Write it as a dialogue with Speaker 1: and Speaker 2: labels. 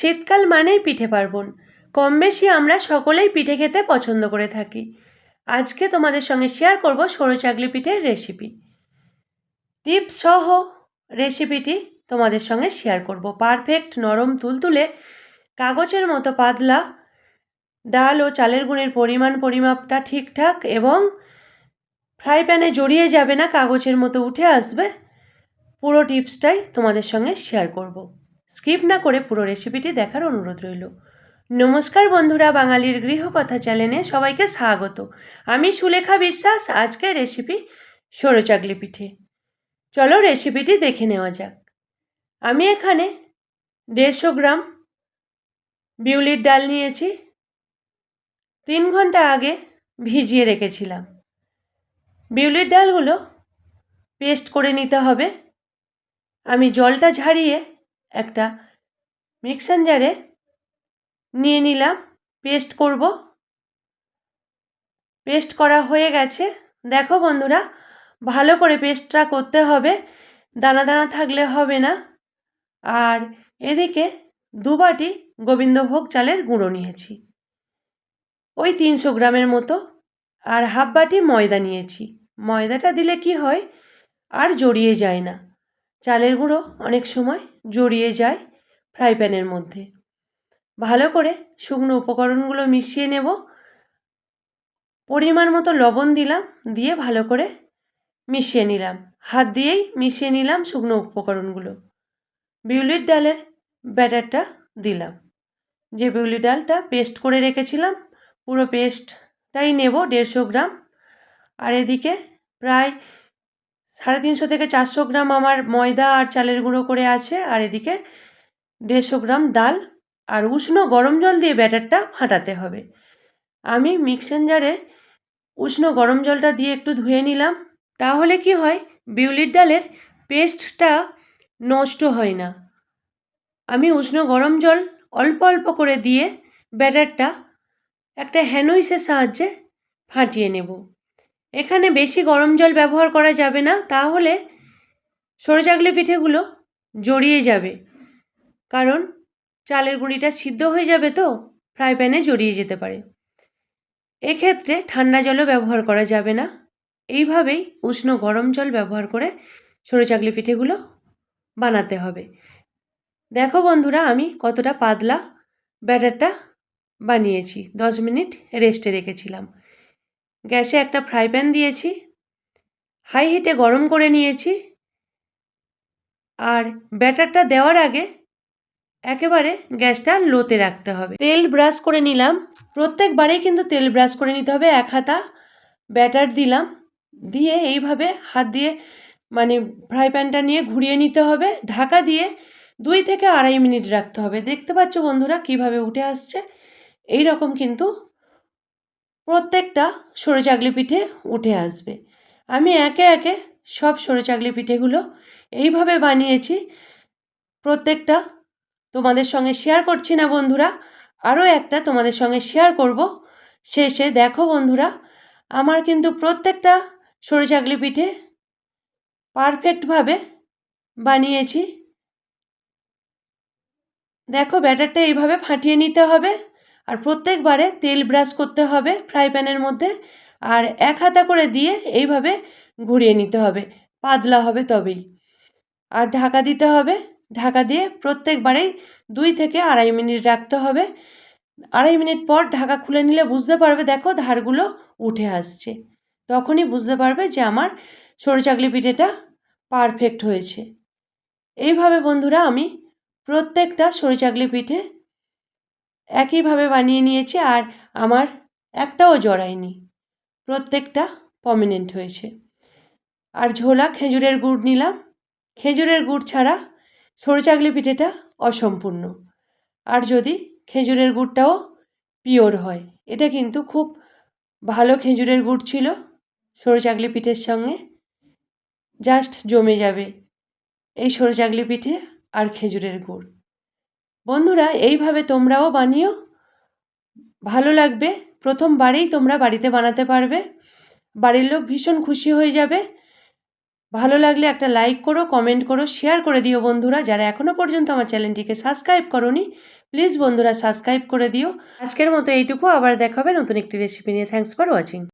Speaker 1: শীতকাল মানেই পিঠে পার্বণ। কম বেশি আমরা সকলেই পিঠে খেতে পছন্দ করে থাকি। আজকে তোমাদের সঙ্গে শেয়ার করব সরু চাকলি পিঠের রেসিপি টিপস সহ রেসিপিটি তোমাদের সঙ্গে শেয়ার করব। পারফেক্ট নরম তুলতুলে, কাগজের মতো পাতলা, ডাল ও চালের গুঁড়ের পরিমাণ পরিমাপটা ঠিকঠাক এবং ফ্রাই প্যানে জড়িয়ে যাবে না, কাগজের মতো উঠে আসবে। পুরো টিপসটাই তোমাদের সঙ্গে শেয়ার করব। স্কিপ না করে পুরো রেসিপিটি দেখার অনুরোধ রইল। নমস্কার বন্ধুরা, বাঙালির গৃহকথা চ্যানেলে সবাইকে স্বাগত। আমি সুলেখা বিশ্বাস, আজকের রেসিপি সরু চাকলি পিঠে চলো রেসিপিটি দেখে নেওয়া যাক। আমি এখানে দেড়শো গ্রাম বিউলির ডাল নিয়েছি। তিন ঘণ্টা আগে ভিজিয়ে রেখেছিলাম। বিউলির ডালগুলো পেস্ট করে নিতে হবে। আমি জলটা ঝারিয়ে একটা মিক্সার জারে নিয়ে নিলাম, পেস্ট করব। পেস্ট করা হয়ে গেছে। দেখো বন্ধুরা, ভালো করে পেস্টটা করতে হবে, দানা দানা থাকলে হবে না। আর এদিকে দু বাটি গোবিন্দভোগ চালের গুঁড়ো নিয়েছি। ওই তিনশো গ্রামের মতো। আর হাফ বাটি ময়দা নিয়েছি। ময়দাটা দিলে কি হয়, আর জড়িয়ে যায় না। চালের গুঁড়ো অনেক সময় জড়িয়ে যায় ফ্রাই প্যানের মধ্যে। ভালো করে শুকনো উপকরণগুলো মিশিয়ে নেব। পরিমাণ মতো লবণ দিলাম, দিয়ে ভালো করে মিশিয়ে নিলাম। হাত দিয়েই মিশিয়ে নিলাম শুকনো উপকরণগুলো। বিউলির ডালের ব্যাটারটা দিলাম। যে বিউলি ডালটা পেস্ট করে রেখেছিলাম, পুরো পেস্টটাই নেব দেড়শো গ্রাম। আর এদিকে প্রায় সাড়ে তিনশো থেকে চারশো গ্রাম আমার ময়দা আর চালের গুঁড়ো করে আছে, আর এদিকে দেড়শো গ্রাম ডাল আর উষ্ণ গরম জল দিয়ে ব্যাটারটা ফাটাতে হবে। আমি মিক্সার জারে উষ্ণ গরম জলটা দিয়ে একটু ধুয়ে নিলাম, তাহলে কি হয়, বিউলির ডালের পেস্টটা নষ্ট হয় না। আমি উষ্ণ গরম জল অল্প অল্প করে দিয়ে ব্যাটারটা একটা হ্যানোইসের সাহায্যে ফাটিয়ে নেব। এখানে বেশি গরম জল ব্যবহার করা যাবে না, তাহলে সরে চাকলি পিঠেগুলো জড়িয়ে যাবে। কারণ চালের গুঁড়িটা সিদ্ধ হয়ে যাবে তো, ফ্রাই প্যানে জড়িয়ে যেতে পারে। এক্ষেত্রে ঠান্ডা জলও ব্যবহার করা যাবে না। এইভাবেই উষ্ণ গরম জল ব্যবহার করে সরু চাকলি পিঠেগুলো বানাতে হবে। দেখো বন্ধুরা, আমি কতটা পাতলা ব্যাটারটা বানিয়েছি, দশ মিনিট রেস্টে রেখেছিলাম। গ্যাসে একটা ফ্রাই প্যান দিয়েছি। হাই হিটে গরম করে নিয়েছি। আর ব্যাটারটা দেওয়ার আগে একেবারে গ্যাসটা লোতে রাখতে হবে। তেল ব্রাশ করে নিলাম। প্রত্যেকবারেই কিন্তু তেল ব্রাশ করে নিতে হবে। এক হাতা ব্যাটার দিলাম। দিয়ে এইভাবে হাত দিয়ে মানে ফ্রাই প্যানটা নিয়ে ঘুরিয়ে নিতে হবে। ঢাকা দিয়ে দুই থেকে আড়াই মিনিট রাখতে হবে। দেখতে পাচ্ছ বন্ধুরা কীভাবে উঠে আসছে? এই রকম কিন্তু প্রত্যেকটা সরে চাকলি পিঠে উঠে আসবে। আমি একে একে সব সরে চাকলি পিঠেগুলো এইভাবে বানিয়েছি। প্রত্যেকটা তোমাদের সঙ্গে শেয়ার করছি না বন্ধুরা, আরও একটা তোমাদের সঙ্গে শেয়ার করব। শেষে দেখো বন্ধুরা, আমার কিন্তু প্রত্যেকটা সরে চাকলি পিঠে পারফেক্টভাবে বানিয়েছি। দেখো ব্যাটারটা এইভাবে ফাটিয়ে নিতে হবে। আর প্রত্যেকবারে তেল ব্রাশ করতে হবে ফ্রাই প্যানের মধ্যে আর এক হাতা করে দিয়ে এইভাবে ঘুরিয়ে নিতে হবে, পাতলা হবে তবেই। আর ঢাকা দিতে হবে, ঢাকা দিয়ে প্রত্যেকবারেই দুই থেকে আড়াই মিনিট রাখতে হবে। আড়াই মিনিট পর ঢাকা খুলে নিলে বুঝতে পারবে দেখো ধারগুলো উঠে আসছে। তখনই বুঝতে পারবে যে আমার সরু চাকলি পিঠেটা পারফেক্ট হয়েছে। এইভাবে বন্ধুরা আমি প্রত্যেকটা সরু চাকলি পিঠে একইভাবে বানিয়ে নিয়েছে আর আমার একটাও জড়ায়নি। প্রত্যেকটা পমিনেন্ট হয়েছে। আর ঝোলা খেজুরের গুড় নিলাম। খেজুরের গুড় ছাড়া সরু চাকলি পিঠেটা অসম্পূর্ণ। আর যদি খেজুরের গুড়টাও পিওর হয়, এটা কিন্তু খুব ভালো খেজুরের গুড় ছিল সরু পিঠের সঙ্গে। জাস্ট জমে যাবে এই সরু পিঠে আর খেজুরের গুড়। বন্ধুরা, এইভাবে তোমরাও বানিও। ভালো লাগবে। প্রথমবারেই তোমরা বাড়িতে বানাতে পারবে। বাড়ির লোক ভীষণ খুশি হয়ে যাবে। ভালো লাগলে একটা লাইক করো, কমেন্ট করো, শেয়ার করে দিও বন্ধুরা। যারা এখনও পর্যন্ত আমার চ্যানেলটিকে সাবস্ক্রাইব করনি, প্লিজ বন্ধুরা সাবস্ক্রাইব করে দিও। আজকের মতো এইটুকু। আবার দেখাবে নতুন একটি রেসিপি নিয়ে। Thanks for watching